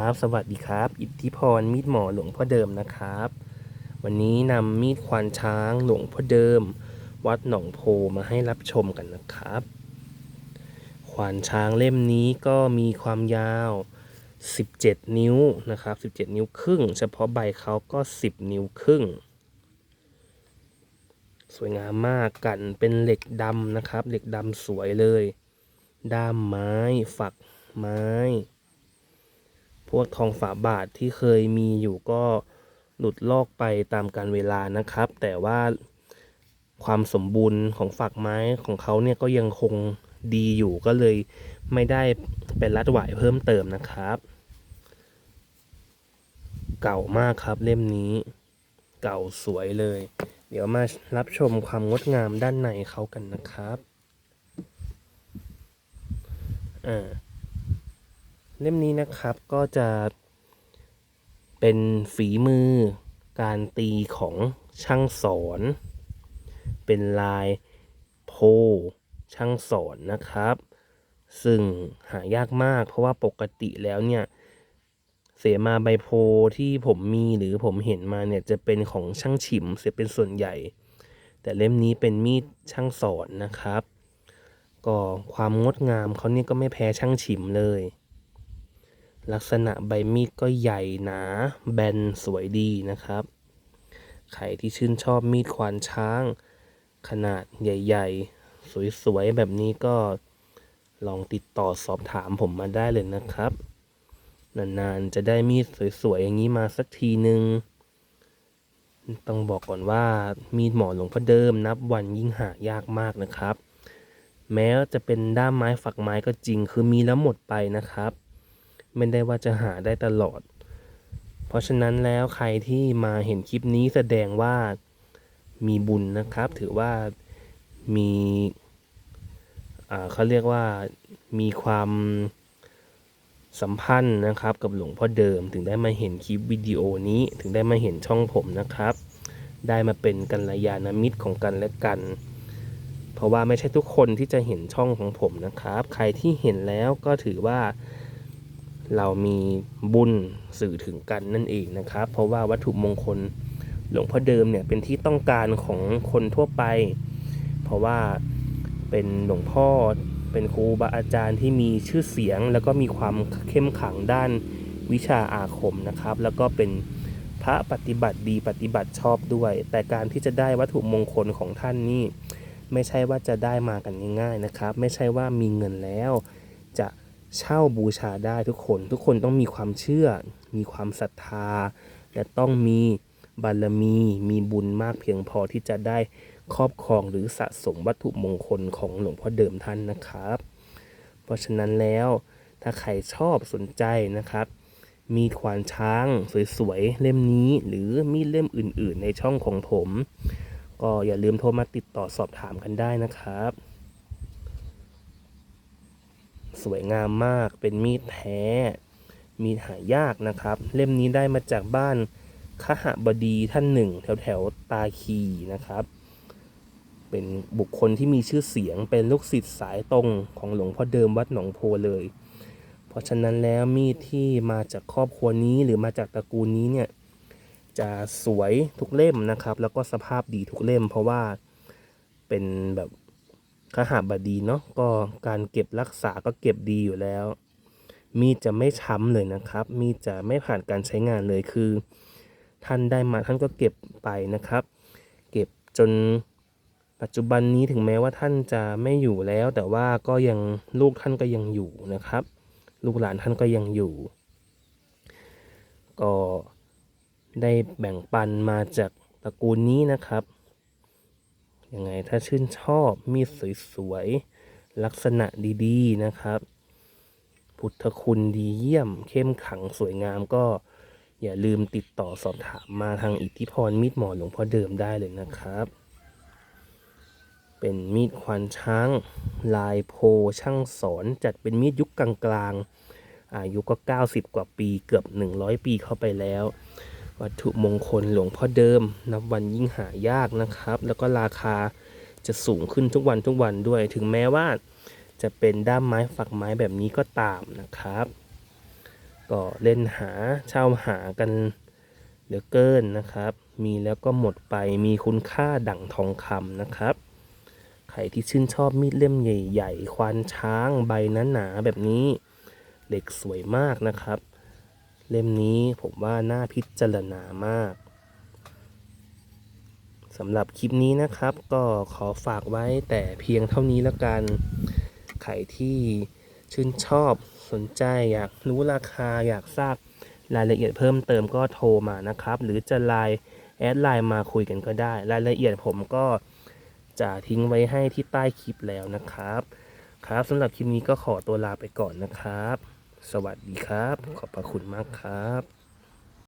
ครับสวัสดีครับ อิทธิพรมีดหมอหลวงพ่อเดิมนะครับ วันนี้นำมีดควานช้างหลวงพ่อเดิม วัดหนองโพมาให้รับชมกันนะครับ ควานช้างเล่มนี้ก็มีความยาว 17 นิ้วนะครับ 17 นิ้วครึ่ง เฉพาะใบเขาก็ 10 นิ้วครึ่ง สวยงามมากกันเป็นเหล็กดำนะครับ เหล็กดำสวยเลย ด้ามไม้ฝักไม้ วกทองฝาบาทที่เคยมีอยู่ก็หลุดลอกไปตามการเวลานะครับ แต่ว่าความสมบูรณ์ของฝักไม้ของเขาเนี่ยก็ยังคงดีอยู่ก็เลยไม่ได้เป็นรัดหวายเพิ่มเติมนะครับ เก่ามากครับเล่มนี้ เก่าสวยเลย เดี๋ยวมารับชมความงดงามด้านในเขากันนะครับอ่า เล่มนี้นะครับก็จะเป็นฝีมือการตีของช่างสอน เป็นลายโพช่างสอนนะครับ ซึ่งหายากมากเพราะว่าปกติแล้วเนี่ยเสมาใบโพที่ผมมีหรือผมเห็นมาเนี่ยจะเป็นของช่างฉิมเสียเป็นส่วนใหญ่ แต่เล่มนี้เป็นมีดช่างสอนนะครับ ก็ความงดงามเขาเนี่ยก็ไม่แพ้ช่างฉิมเลย ลักษณะใบมีดก็ใหญ่หนาแบนสวยดีนะครับ ใครที่ชื่นชอบมีดควานช้าง ขนาดใหญ่ ๆ สวยๆ แบบนี้ก็ลองติดต่อสอบถามผมมาได้เลยนะครับ นานๆจะได้มีดสวย ๆ อย่างนี้มาสักทีหนึ่งต้องบอกก่อนว่ามีดหมอหลวงพ่อเดิมนับวันยิ่งหายากมากนะครับ แม้จะเป็นด้ามไม้ฝักไม้ก็จริงคือมีแล้วหมดไปนะครับ ไม่ได้ว่าจะหาได้ตลอด เพราะฉะนั้นแล้วใครที่มาเห็นคลิปนี้แสดงว่ามีบุญนะครับ ถือว่ามีเขาเรียกว่ามีความสัมพันธ์นะครับกับหลวงพ่อเดิมถึงได้มาเห็นคลิปวิดีโอนี้ถึงได้มาเห็นช่องผมนะครับ ได้มาเป็นกัลยาณมิตรของกันและกัน เพราะว่าไม่ใช่ทุกคนที่จะเห็นช่องของผมนะครับ ใครที่เห็นแล้วก็ถือว่า เรามีบุญสื่อถึงกันนั่นเองนะครับ เพราะว่าวัตถุมงคลหลวงพ่อเดิมเนี่ยเป็นที่ต้องการของคนทั่วไป เพราะว่าเป็นหลวงพ่อเป็นครูบาอาจารย์ที่มีชื่อเสียง แล้วก็มีความเข้มขังด้านวิชาอาคมนะครับ แล้วก็เป็นพระปฏิบัติดีปฏิบัติชอบด้วย แต่การที่จะได้วัตถุมงคลของท่านนี่ไม่ใช่ว่าจะได้มากันง่ายๆนะครับ ไม่ใช่ว่ามีเงินแล้วจะ เช่าบูชาได้ทุกคน ทุกคนต้องมีความเชื่อ มีความศรัทธา และต้องมีบารมี มีบุญมากเพียงพอที่จะได้ครอบครองหรือสะสมวัตถุมงคลของหลวงพ่อเดิมท่านนะครับ เพราะฉะนั้นแล้วถ้าใครชอบสนใจนะครับ มีควานช้างสวยๆเล่มนี้ หรือมีดเล่มอื่น ๆ ในช่องของผม ก็อย่าลืมโทรมาติดต่อสอบถามกันได้นะครับ สวยงามมาก เป็นมีดแท้ มีดหายากนะครับ เล่มนี้ได้มาจากบ้านขหบดีท่านหนึ่ง แถวแถวตาคีนะครับ เป็นบุคคลที่มีชื่อเสียงเป็นลูกศิษย์สายตรงของหลวงพ่อเดิมวัดหนองโพเลย เพราะฉะนั้นแล้วมีดที่มาจากครอบครัวนี้หรือมาจากตระกูลนี้เนี่ยจะสวยทุกเล่มนะครับ แล้วก็สภาพดีทุกเล่ม เพราะว่าเป็นแบบ ขหบดีเนาะก็การเก็บรักษาก็เก็บดีอยู่แล้ว มีดจะไม่ช้ำเลยนะครับ มีดจะไม่ผ่านการใช้งานเลยคือ ท่านได้มาท่านก็เก็บไปนะครับ เก็บจนปัจจุบันนี้ถึงแม้ว่าท่านจะไม่อยู่แล้ว แต่ว่าก็ยังลูกท่านก็ยังอยู่นะครับ ลูกหลานท่านก็ยังอยู่ ก็ได้แบ่งปันมาจากตระกูลนี้นะครับ ยังไงถ้าชื่นชอบมีดสวยๆลักษณะดีๆนะครับ พุทธคุณดีเยี่ยม เข้มขังสวยงามก็อย่าลืมติดต่อสอบถามมาทางอิทธิพรมีดหมอหลวงพ่อเดิมได้เลยนะครับ เป็นมีดควานช้าง ลายโพช่างสอนจัดเป็นมีดยุคกลางๆอายุก็ 90 กว่าปีเกือบ 100 ปีเข้าไปแล้ว วัตถุมงคลหลวงพ่อเดิม นับวันยิ่งหายากนะครับ แล้วก็ราคาจะสูงขึ้นทุกวันทุกวันด้วย ถึงแม้ว่าจะเป็นด้ามไม้ฝักไม้แบบนี้ก็ตามนะครับ ก็เล่นหาเช่าหากันเหลือเกินนะครับ มีแล้วก็หมดไปมีคุณค่าดั่งทองคำนะครับใครที่ชื่นชอบมีดเล่มใหญ่ ๆ ควานช้างใบหนาๆแบบนี้ เหล็กสวยมากนะครับ เล่มนี้ผมว่าน่าพิจารณามากสำหรับคลิปนี้นะครับ ก็ขอฝากไว้แต่เพียงเท่านี้แล้วกัน ใครที่ชื่นชอบสนใจอยากรู้ราคาอยากทราบรายละเอียดเพิ่มเติมก็โทรมานะครับ หรือจะไลน์แอดไลน์มาคุยกันก็ได้ รายละเอียดผมก็จะทิ้งไว้ให้ที่ใต้คลิปแล้วนะครับ ครับสำหรับคลิปนี้ก็ขอตัวลาไปก่อนนะครับ สวัสดีครับ ขอบพระคุณมากครับ